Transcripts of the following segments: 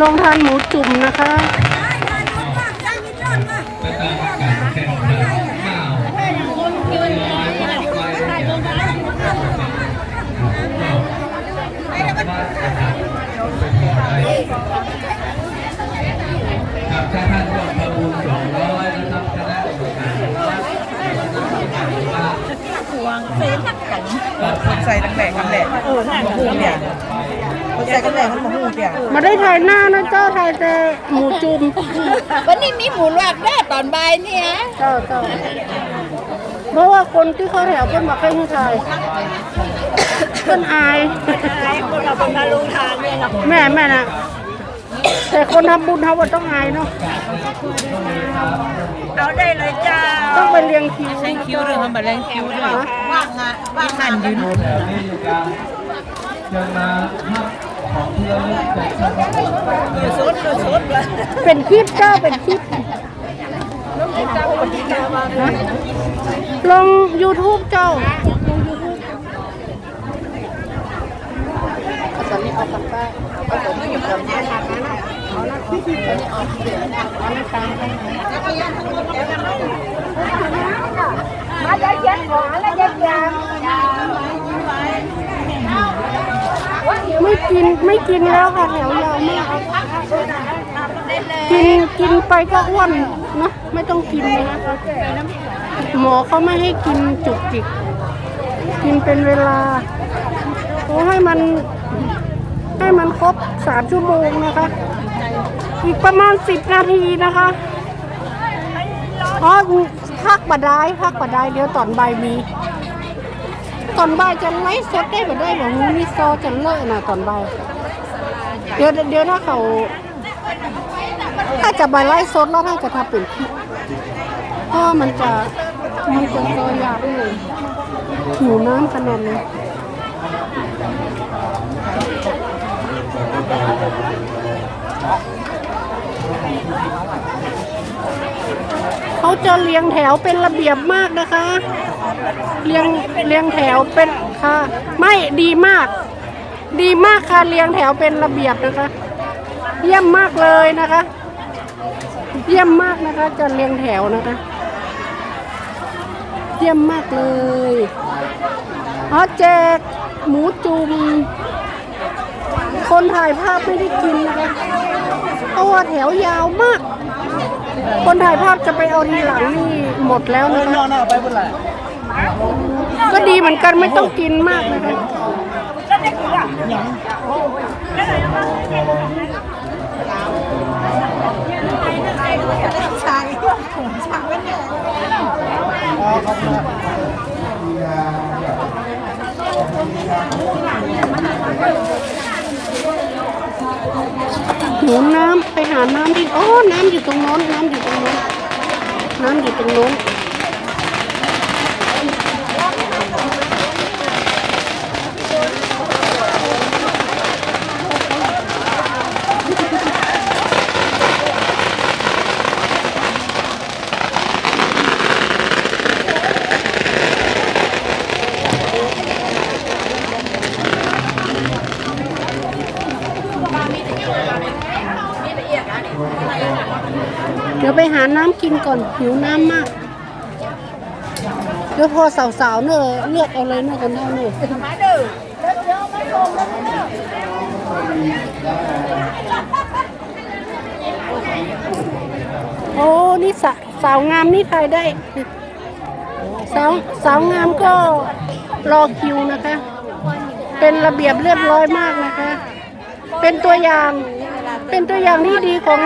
ลองทานหมูจุ่มนะคะ ครับถ้าท่านร่วมประมูลสองร้อยนะครับคณะกรรมการว่าคนใส่ตั้งแหลกกันแหลกเออท่านมเนี่ย คนใส่กันแหลกมันมาหูเนี่ยมาได้ถ่ายหน้านะเจ้าถ่ายแต่หมูจุ่มวันนี้มีหมูลวกแด้ตอนบ่ายเนี่ยเจ้าเจ้าเพราะว่าคนที่เขาแถวเพิ่นมาให้ให้ถ่ายเพิ่นอายคนเราเป็นมาลุงทานเนี่ยเนาะแม่แม่น่ะแต่คนทำบุญเขาว่าต้องอายเนาะเอาได้เลยจ้าต้องไปเรียงคิวแรงคิ้วด้วยทำแบบแรงคิ้วด้วยว่างฮะว่างหันยืนแถวนี้อยู่กลางเชิญมา เป็นคลิปเจ้าเป็นคลิปลง YouTube เจ้าตอนนี้เอากลับบ้เอาผมไม่อยู่กับแม่ทางนั้นเอาละเอาที่เอาเอาเดี๋ยวเอาในตามกันมาได้เย็นหวานแล้วเย็นย ไม่ กินไม่กินแล้วค่ะแถวยาวมากกินกินไปก็อ้วนนะไม่ต้องกินนะหมอเขาไม่ให้กินจุกจิก กินเป็นเวลาเขาให้มันให้มันครบสามชั่วโมงนะคะ อีกประมาณสิบนาทีนะคะอ๋อพักบดได้พักบดได้เดี๋ยวตอนใบมี ตอนบ่ายจะไลฟ์สดได้บ่ได้บ่ฮู้นี่ซอจะเลิกนะตอนบ่ายเดี๋ยวเดี๋ยวถ้าเขาถ้าจะไปไลฟ์สดแล้วถ้าจะทำเป็นคลิปเพราะว่ามันจะมันจะซอยากเลยหิวน้ำขนาดเลยเขาจะเรียงแถวเป็นระเบียบมากนะคะ เรียงเรียงแถวเป็นค่ะ ไม่ดีมาก ดีมากค่ะเรียงแถวเป็นระเบียบนะคะ เยี่ยมมากเลยนะคะ เยี่ยมมากนะคะจะเรียงแถวนะคะ เยี่ยมมากเลยอ๋อแจกหมูจุ่มคนถ่ายภาพไม่ได้กินนะคะเพราะว่าแถวยาวมาก คนถ่ายภาพจะไปเอาทีหลังนี่หมดแล้วนะคะ นอนเอาไปบนไหล ก็ดีเหมือนกันไม่ต้องกินมากนะคะชายผมชายว้เนี่ยหิวน้ำไปหาน้ำที่โอ้น้ำอยู่ตรงโน้นน้ำอยู่ตรงโน้นน้ำอยู่ตรงโน้น เดี๋ยวไปหาน้ำกินก่อน หิวน้ำมาก เดี๋ยวพอสาวๆเนอะเลือกเอาเลยเนอะคนเท่าเนอะโอ้ นี่สาสาวงามนี่ถ่ายได้ สาวสาวงามก็รอคิวนะคะ เป็นระเบียบเรียบร้อยมากนะคะ เป็นตัวอย่าง เป็นตัวอย่างที่ดีของ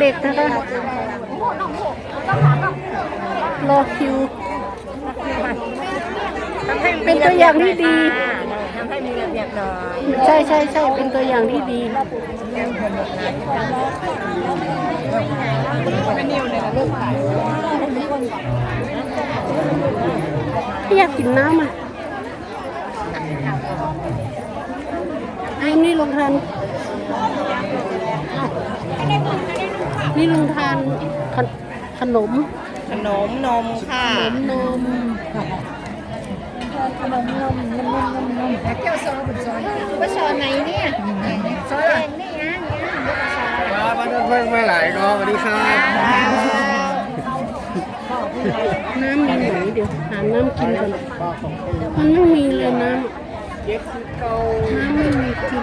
เด็กๆนะคะรอคิว เป็นตัวอย่างที่ดีทำให้มีระเบียบหน่อยใช่ใช่ใช่เป็นตัวอย่างที่ดีพี่อยากกินน้ำอะนี่นี่ลงทาน นี่ลงทานขนขนมขนมนมค่ะ ขนมนมเจ้าซอบุญซอยว่าซอไหนเนี่ยซอแดงนี่นะเพิ่งมาหลายก็สวัสดีครับน้ำมีไหนเดี๋ยวหาน้ำกินก่อนมันไม่มีเลยน้ำน้ำไม่มีกิน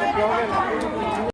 表演了。